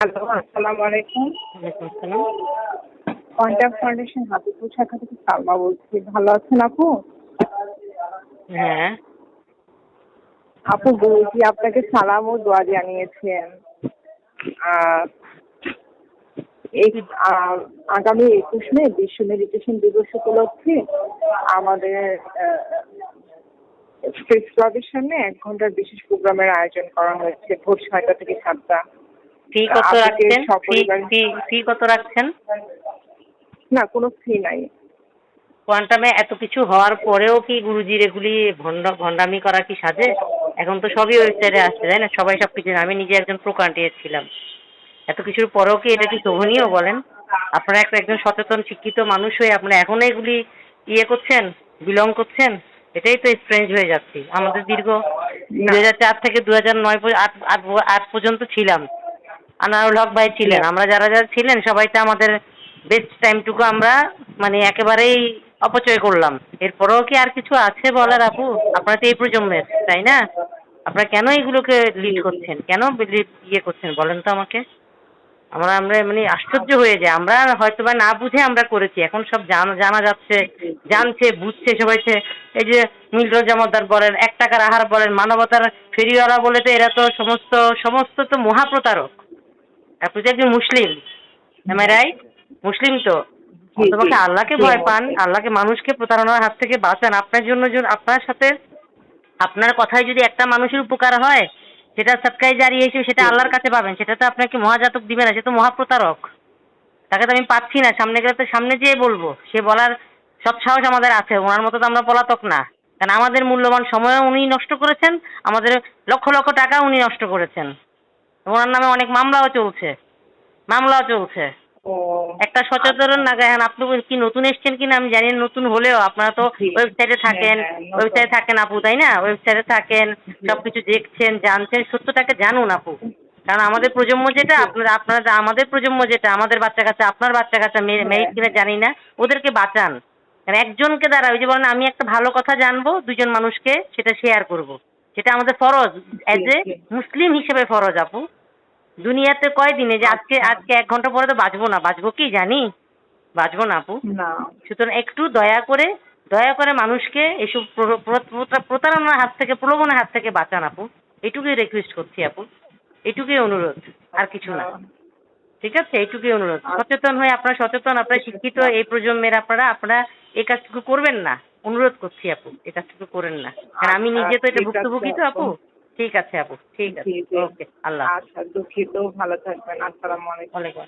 Hello আসসালামু আলাইকুম। আসসালাম ফাউন্ডেশন হাবিবুর শাখা থেকে সালমা বলছি। ভালো আছেন আপু? হ্যাঁ। আপু বলছি আপনাকে সালাম ও দোয়া জানিয়েছেন। এই আগামী একুশ মে বিশ্ব মেডিটেশন দিবস উপলক্ষে আমাদের প্রেস ক্লাবের সামনে এক ঘণ্টার বিশেষ প্রোগ্রামের আয়োজন করা হয়েছে। ভোর ছয়টা থেকে সাতটা। ফি কত রাখছেন? ফি কত রাখছেন? না কোনো ফি নাই। কোয়ান্টামে এত কিছু হওয়ার পরেও কি গুরুজির এগুলি ভণ্ড ভণ্ডামি করা কি সাজে? এখন তো সবই ওয়েবসাইটে আসছে তাই না? সবাই সব কিছু আমি নিজে একজন প্রো ছিলাম এত কিছুর পরেও কি এটা কি শোভনীয় বলেন? আপনারা একটা একজন সচেতন শিক্ষিত মানুষ হয়ে আপনারা এখন এগুলি ইয়ে করছেন বিলং করছেন? এটাই তো স্ট্রেঞ্জ হয়ে যাচ্ছি। আমাদের দীর্ঘ দু হাজার চার থেকে দু হাজার নয় আট পর্যন্ত ছিলাম। আনারুল হক ভাই ছিলেন। আমরা যারা যারা ছিলেন সবাই তো আমাদের বেস্ট টাইমটুকু আমরা মানে একেবারেই অপচয় করলাম। এরপরেও কি আর কিছু আছে বলার আপু? আপনারা তো এই প্রজন্মের তাই না? আপনারা কেন এগুলোকে লিড করছেন? কেন ইয়ে করছেন? বলেন তো আমাকে। আমরা আমরা মানে আশ্চর্য হয়ে যায় আমরা হয়তো বা না বুঝে আমরা করেছি। এখন সব জানা জানা যাচ্ছে জানছে বুঝছে সবাই এই যে মিল্টন জামাদার বলেন এক টাকার আহার বলেন মানবতার ফেরিওয়ালা বলে তো এরা তো সমস্ত সমস্ত তো মহাপ্রতারক। আপনি তো একজন মুসলিম রাইট মুসলিম তো। তোমাকে আল্লাহকে ভয় পান আল্লাহকে মানুষকে প্রতারণার হাত থেকে বাঁচান আপনার জন্য আপনার সাথে আপনার কথায় যদি একটা মানুষের উপকার হয় সেটা সৎকাই জারি হিসেবে সেটা আল্লাহর কাছে পাবেন সেটা তো আপনাকে মহাজাতক দিবে না সে তো মহাপ্রতারক। তাকে তো আমি পাচ্ছি না সামনে গেলে তো সামনে যেয়ে বলব সে বলার সব সাহস আমাদের আছে ওনার মতো তো আমরা পলাতক না। কারণ আমাদের মূল্যবান সময়ও উনি নষ্ট করেছেন আমাদের লক্ষ লক্ষ টাকা উনি নষ্ট করেছেন। ওনার নামে অনেক মামলাও চলছে। মামলাও চলছে। একটা সচেতন না এখন আপনি কি নতুন এসছেন কিনা? আমি জানি নতুন হলেও আপনারা তো ওয়েবসাইটে থাকেন হ্যাঁ, ওয়েবসাইটে থাকেন আপু তাই না? ওয়েবসাইটে থাকেন সবকিছু দেখছেন জানছেন সত্যটাকে জানুন আপু। কারণ আমাদের প্রজন্ম যেটা আপনারা আপনারা আমাদের প্রজন্ম যেটা আমাদের বাচ্চা কাচ্চা আপনার বাচ্চা কাচ্চা মেরিট কিনা জানি না ওদেরকে বাঁচান। কারণ একজনকে দ্বারা ওই যে বলেন আমি একটা ভালো কথা জানব দুজন মানুষকে সেটা শেয়ার করব। সেটা আমাদের ফরজ অ্যাজ এ মুসলিম হিসেবে ফরজ আপু। দুনিয়াতে কয়দিনে যে আজকে আজকে এক ঘণ্টা পরে তো বাঁচবো না। বাঁচবো কি জানি? বাঁচবো না আপু। সুতরাং একটু দয়া করে দয়া করে মানুষকে এসব প্র- প্র- প্রতা- প্রতারণার হাত থেকে প্রলোভনের হাত থেকে বাঁচান আপু। এটুকুই রিকোয়েস্ট করছি আপু। এটুকুই অনুরোধ আর কিছু না। ঠিক আছে? এইটুকুই অনুরোধ। সচেতন হয়ে আপনারা সচেতন আপনারা শিক্ষিত এই প্রজন্মের আপনারা আপনারা এই কাজটুকু করবেন না? অনুরোধ করছি আপু এই কাজটুকু করেন না। কারণ আমি নিজে তো এটা ঠিক ভুক্তভোগী তো আপু। ঠিক আছে আপু ঠিক আছে। ওকে আল্লাহ আচ্ছা দুঃখিত ভালো থাকবেন। আসসালামু আলাইকুম।